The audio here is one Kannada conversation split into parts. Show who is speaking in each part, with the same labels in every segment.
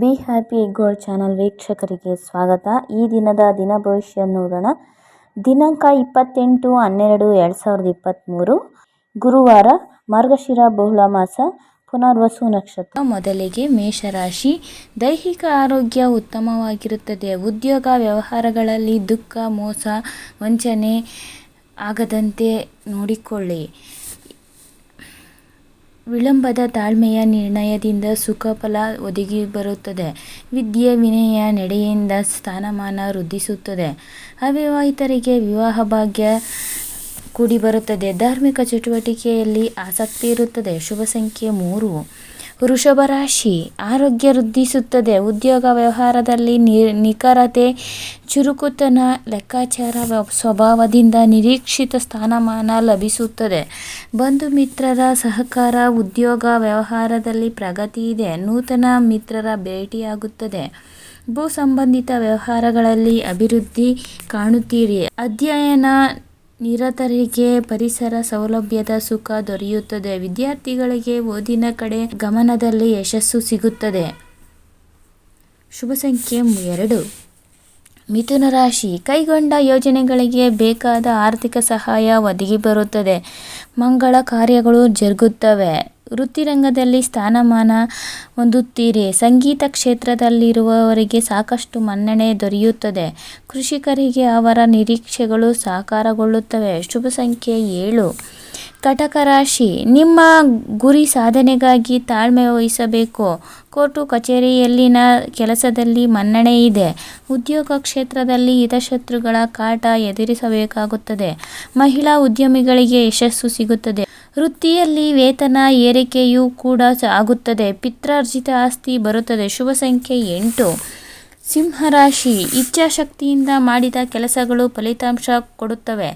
Speaker 1: ಬಿ ಹ್ಯಾಪಿ ಗೋಲ್ಡ್ ಚಾನಲ್ ವೀಕ್ಷಕರಿಗೆ ಸ್ವಾಗತ. ಈ ದಿನದ ದಿನ ಭವಿಷ್ಯ ನೋಡೋಣ. ದಿನಾಂಕ ಇಪ್ಪತ್ತೆಂಟು ಹನ್ನೆರಡು ಎರಡು ಸಾವಿರದ ಇಪ್ಪತ್ತ್ಮೂರು ಗುರುವಾರ ಮಾರ್ಗಶಿರ ಬಹುಳ ಮಾಸ, ಪುನರ್ವಸು ನಕ್ಷತ್ರ. ಮೊದಲಿಗೆ ಮೇಷರಾಶಿ. ದೈಹಿಕ ಆರೋಗ್ಯ ಉತ್ತಮವಾಗಿರುತ್ತದೆ. ಉದ್ಯೋಗ, ವ್ಯವಹಾರಗಳಲ್ಲಿ ದುಃಖ, ಮೋಸ, ವಂಚನೆ ಆಗದಂತೆ ನೋಡಿಕೊಳ್ಳಿ. ವಿಳಂಬದ ತಾಳ್ಮೆಯ ನಿರ್ಣಯದಿಂದ ಸುಖಫಲ ಒದಗಿ ಬರುತ್ತದೆ. ವಿದ್ಯೆ ವಿನಯ ನಡೆಯಿಂದ ಸ್ಥಾನಮಾನ ವೃದ್ಧಿಸುತ್ತದೆ. ಅವಿವಾಹಿತರಿಗೆ ವಿವಾಹ ಭಾಗ್ಯ ಕೂಡಿ ಬರುತ್ತದೆ ಧಾರ್ಮಿಕ ಚಟುವಟಿಕೆಯಲ್ಲಿ ಆಸಕ್ತಿ ಇರುತ್ತದೆ. ಶುಭ ಸಂಖ್ಯೆ ಮೂರು. ವೃಷಭ ರಾಶಿ ಆರೋಗ್ಯ ವೃದ್ಧಿಸುತ್ತದೆ. ಉದ್ಯೋಗ ವ್ಯವಹಾರದಲ್ಲಿ ನಿಖರತೆ, ಚುರುಕುತನ, ಲೆಕ್ಕಾಚಾರ ಸ್ವಭಾವದಿಂದ ನಿರೀಕ್ಷಿತ ಸ್ಥಾನಮಾನ ಲಭಿಸುತ್ತದೆ. ಬಂಧು ಮಿತ್ರರ ಸಹಕಾರ ಉದ್ಯೋಗ ವ್ಯವಹಾರದಲ್ಲಿ ಪ್ರಗತಿ ಇದೆ. ನೂತನ ಮಿತ್ರರ ಭೇಟಿಯಾಗುತ್ತದೆ. ಭೂ ಸಂಬಂಧಿತ ವ್ಯವಹಾರಗಳಲ್ಲಿ ಅಭಿವೃದ್ಧಿ ಕಾಣುತ್ತೀರಿ. ಅಧ್ಯಯನ ನಿರತರಿಗೆ ಪರಿಸರ ಸೌಲಭ್ಯದ ಸುಖ ದೊರೆಯುತ್ತದೆ. ವಿದ್ಯಾರ್ಥಿಗಳಿಗೆ ಓದಿನ ಕಡೆ ಗಮನದಲ್ಲಿ ಯಶಸ್ಸು ಸಿಗುತ್ತದೆ. ಶುಭ ಸಂಖ್ಯೆ ಎರಡು ಮಿಥುನ ರಾಶಿ. ಕೈಗೊಂಡ ಯೋಜನೆಗಳಿಗೆ ಬೇಕಾದ ಆರ್ಥಿಕ ಸಹಾಯ ಒದಗಿ ಬರುತ್ತದೆ. ಮಂಗಳ ಕಾರ್ಯಗಳು ಜರುಗುತ್ತವೆ. ವೃತ್ತಿರಂಗದಲ್ಲಿ ಸ್ಥಾನಮಾನ ಹೊಂದುತ್ತೀರಿ. ಸಂಗೀತ ಕ್ಷೇತ್ರದಲ್ಲಿರುವವರಿಗೆ ಸಾಕಷ್ಟು ಮನ್ನಣೆ ದೊರೆಯುತ್ತದೆ. ಕೃಷಿಕರಿಗೆ ಅವರ ನಿರೀಕ್ಷೆಗಳು ಸಾಕಾರಗೊಳ್ಳುತ್ತವೆ. ಶುಭ ಸಂಖ್ಯೆ ಏಳು. ಕಟಕ ರಾಶಿ, ನಿಮ್ಮ ಗುರಿ ಸಾಧನೆಗಾಗಿ ತಾಳ್ಮೆ ವಹಿಸಬೇಕು. ಕೋರ್ಟು ಕಚೇರಿಯಲ್ಲಿನ ಕೆಲಸದಲ್ಲಿ ಮನ್ನಣೆ ಇದೆ. ಉದ್ಯೋಗ ಕ್ಷೇತ್ರದಲ್ಲಿ ಹಿತಶತ್ರುಗಳ ಕಾಟ ಎದುರಿಸಬೇಕಾಗುತ್ತದೆ. ಮಹಿಳಾ ಉದ್ಯಮಿಗಳಿಗೆ ಯಶಸ್ಸು ಸಿಗುತ್ತದೆ. ವೃತ್ತಿಯಲ್ಲಿ ವೇತನ ಏರಿಕೆಯೂ ಕೂಡ ಆಗುತ್ತದೆ. ಪಿತ್ರಾರ್ಜಿತ ಆಸ್ತಿ ಬರುತ್ತದೆ. ಶುಭ ಸಂಖ್ಯೆ ಎಂಟು. ಸಿಂಹರಾಶಿ ಇಚ್ಛಾಶಕ್ತಿಯಿಂದ ಮಾಡಿದ ಕೆಲಸಗಳು ಫಲಿತಾಂಶ ಕೊಡುತ್ತವೆ.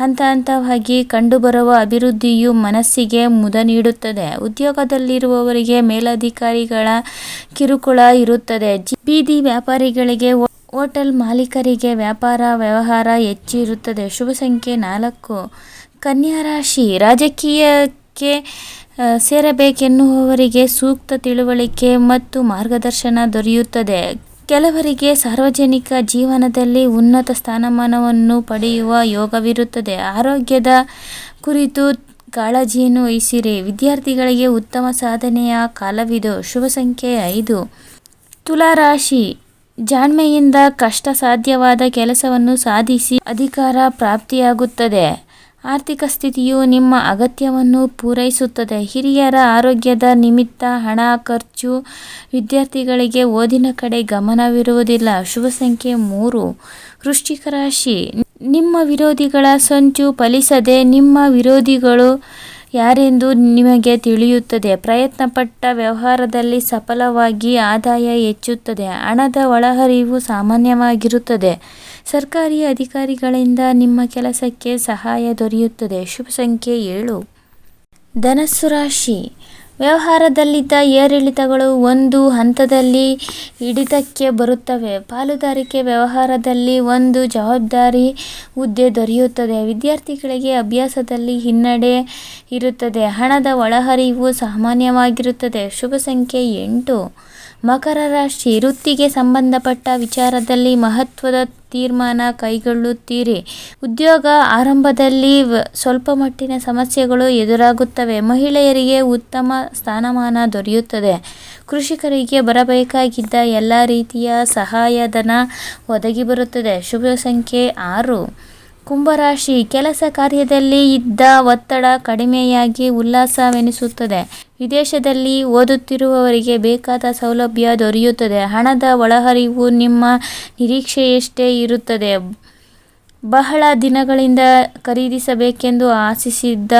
Speaker 1: ಹಂತ ಹಂತವಾಗಿ ಕಂಡುಬರುವ ಅಭಿವೃದ್ಧಿಯು ಮನಸ್ಸಿಗೆ ಮುದ ನೀಡುತ್ತದೆ. ಉದ್ಯೋಗದಲ್ಲಿರುವವರಿಗೆ ಮೇಲಧಿಕಾರಿಗಳ ಕಿರುಕುಳ ಇರುತ್ತದೆ. ಬೀದಿ ವ್ಯಾಪಾರಿಗಳಿಗೆ ಹೋಟೆಲ್ ಮಾಲೀಕರಿಗೆ ವ್ಯಾಪಾರ ವ್ಯವಹಾರ ಹೆಚ್ಚಿರುತ್ತದೆ. ಶುಭ ಸಂಖ್ಯೆ ನಾಲ್ಕು. ಕನ್ಯಾ ರಾಶಿ ರಾಜಕೀಯಕ್ಕೆ ಸೇರಬೇಕೆನ್ನುವವರಿಗೆ ಸೂಕ್ತ ತಿಳುವಳಿಕೆ ಮತ್ತು ಮಾರ್ಗದರ್ಶನ ದೊರೆಯುತ್ತದೆ. ಕೆಲವರಿಗೆ ಸಾರ್ವಜನಿಕ ಜೀವನದಲ್ಲಿ ಉನ್ನತ ಸ್ಥಾನಮಾನವನ್ನು ಪಡೆಯುವ ಯೋಗವಿರುತ್ತದೆ. ಆರೋಗ್ಯದ ಕುರಿತು ಕಾಳಜಿಯನ್ನು ವಹಿಸಿರಿ. ವಿದ್ಯಾರ್ಥಿಗಳಿಗೆ ಉತ್ತಮ ಸಾಧನೆಯ ಕಾಲವಿದು. ಶುಭ ಸಂಖ್ಯೆ ಐದು. ತುಲಾರಾಶಿ. ಜಾಣ್ಮೆಯಿಂದ ಕಷ್ಟ ಸಾಧ್ಯವಾದ ಕೆಲಸವನ್ನು ಸಾಧಿಸಿ ಅಧಿಕಾರ ಪ್ರಾಪ್ತಿಯಾಗುತ್ತದೆ. ಆರ್ಥಿಕ ಸ್ಥಿತಿಯು ನಿಮ್ಮ ಅಗತ್ಯವನ್ನು ಪೂರೈಸುತ್ತದೆ. ಹಿರಿಯರ ಆರೋಗ್ಯದ ನಿಮಿತ್ತ ಹಣ, ಖರ್ಚು, ವಿದ್ಯಾರ್ಥಿಗಳಿಗೆ ಓದಿನ ಕಡೆ ಗಮನವಿರುವುದಿಲ್ಲ. ಶುಭ ಸಂಖ್ಯೆ ಮೂರು, ವೃಶ್ಚಿಕ ರಾಶಿ. ನಿಮ್ಮ ವಿರೋಧಿಗಳ ಸಂಚು ಫಲಿಸದೆ ನಿಮ್ಮ ವಿರೋಧಿಗಳು ಯಾರೆಂದು ನಿಮಗೆ ತಿಳಿಯುತ್ತದೆ. ಪ್ರಯತ್ನಪಟ್ಟ ವ್ಯವಹಾರದಲ್ಲಿ ಸಫಲವಾಗಿ ಆದಾಯ ಹೆಚ್ಚುತ್ತದೆ. ಹಣದ ಒಳಹರಿವು ಸಾಮಾನ್ಯವಾಗಿರುತ್ತದೆ. ಸರ್ಕಾರಿ ಅಧಿಕಾರಿಗಳಿಂದ ನಿಮ್ಮ ಕೆಲಸಕ್ಕೆ ಸಹಾಯ ದೊರೆಯುತ್ತದೆ. ಶುಭ ಸಂಖ್ಯೆ ಏಳು. ಧನಸ್ಸು ರಾಶಿ. ವ್ಯವಹಾರದಲ್ಲಿದ್ದ ಏರಿಳಿತಗಳು ಒಂದು ಹಂತದಲ್ಲಿ ಹಿಡಿತಕ್ಕೆ ಬರುತ್ತವೆ. ಪಾಲುದಾರಿಕೆ ವ್ಯವಹಾರದಲ್ಲಿ ಒಂದು ಜವಾಬ್ದಾರಿ ಹುದ್ದೆ ದೊರೆಯುತ್ತದೆ. ವಿದ್ಯಾರ್ಥಿಗಳಿಗೆ ಅಭ್ಯಾಸದಲ್ಲಿ ಹಿನ್ನಡೆ ಇರುತ್ತದೆ. ಹಣದ ಒಳಹರಿವು ಸಾಮಾನ್ಯವಾಗಿರುತ್ತದೆ. ಶುಭ ಸಂಖ್ಯೆ ಎಂಟು. ಮಕರ ರಾಶಿ, ವೃತ್ತಿಗೆ ಸಂಬಂಧಪಟ್ಟ ವಿಚಾರದಲ್ಲಿ ಮಹತ್ವದ ತೀರ್ಮಾನ ಕೈಗೊಳ್ಳುತ್ತೀರಿ. ಉದ್ಯೋಗ ಆರಂಭದಲ್ಲಿ ಸ್ವಲ್ಪ ಮಟ್ಟಿನ ಸಮಸ್ಯೆಗಳು ಎದುರಾಗುತ್ತವೆ. ಮಹಿಳೆಯರಿಗೆ ಉತ್ತಮ ಸ್ಥಾನಮಾನ ದೊರೆಯುತ್ತದೆ. ಕೃಷಿಕರಿಗೆ ಬರಬೇಕಾಗಿದ್ದ ಎಲ್ಲ ರೀತಿಯ ಸಹಾಯಧನ ಒದಗಿ ಬರುತ್ತದೆ. ಶುಭ ಸಂಖ್ಯೆ ಆರು. ಕುಂಭರಾಶಿ ಕೆಲಸ ಕಾರ್ಯದಲ್ಲಿ ಇದ್ದ ಒತ್ತಡ ಕಡಿಮೆಯಾಗಿ ಉಲ್ಲಾಸವೆನಿಸುತ್ತದೆ. ವಿದೇಶದಲ್ಲಿ ಓದುತ್ತಿರುವವರಿಗೆ ಬೇಕಾದ ಸೌಲಭ್ಯ ದೊರೆಯುತ್ತದೆ. ಹಣದ ಒಳಹರಿವು ನಿಮ್ಮ ನಿರೀಕ್ಷೆಯಷ್ಟೇ ಇರುತ್ತದೆ. ಬಹಳ ದಿನಗಳಿಂದ ಖರೀದಿಸಬೇಕೆಂದು ಆಶಿಸಿದ್ದ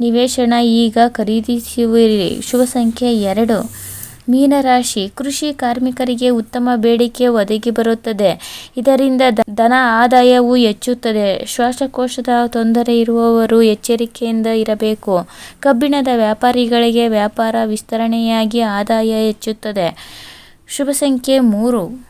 Speaker 1: ನಿವೇಶನ ಈಗ ಖರೀದಿಸುವಿರಿ. ಶುಭ ಸಂಖ್ಯೆ ಎರಡು. ಮೀನರಾಶಿ ಕೃಷಿ ಕಾರ್ಮಿಕರಿಗೆ ಉತ್ತಮ ಬೇಡಿಕೆ ಒದಗಿ ಬರುತ್ತದೆ. ಇದರಿಂದ ಧನ ಆದಾಯವು ಹೆಚ್ಚುತ್ತದೆ. ಶ್ವಾಸಕೋಶದ ತೊಂದರೆ ಇರುವವರು ಎಚ್ಚರಿಕೆಯಿಂದ ಇರಬೇಕು. ಕಬ್ಬಿಣದ ವ್ಯಾಪಾರಿಗಳಿಗೆ ವ್ಯಾಪಾರ ವಿಸ್ತರಣೆಯಾಗಿ ಆದಾಯ ಹೆಚ್ಚುತ್ತದೆ. ಶುಭ ಸಂಖ್ಯೆ ಮೂರು.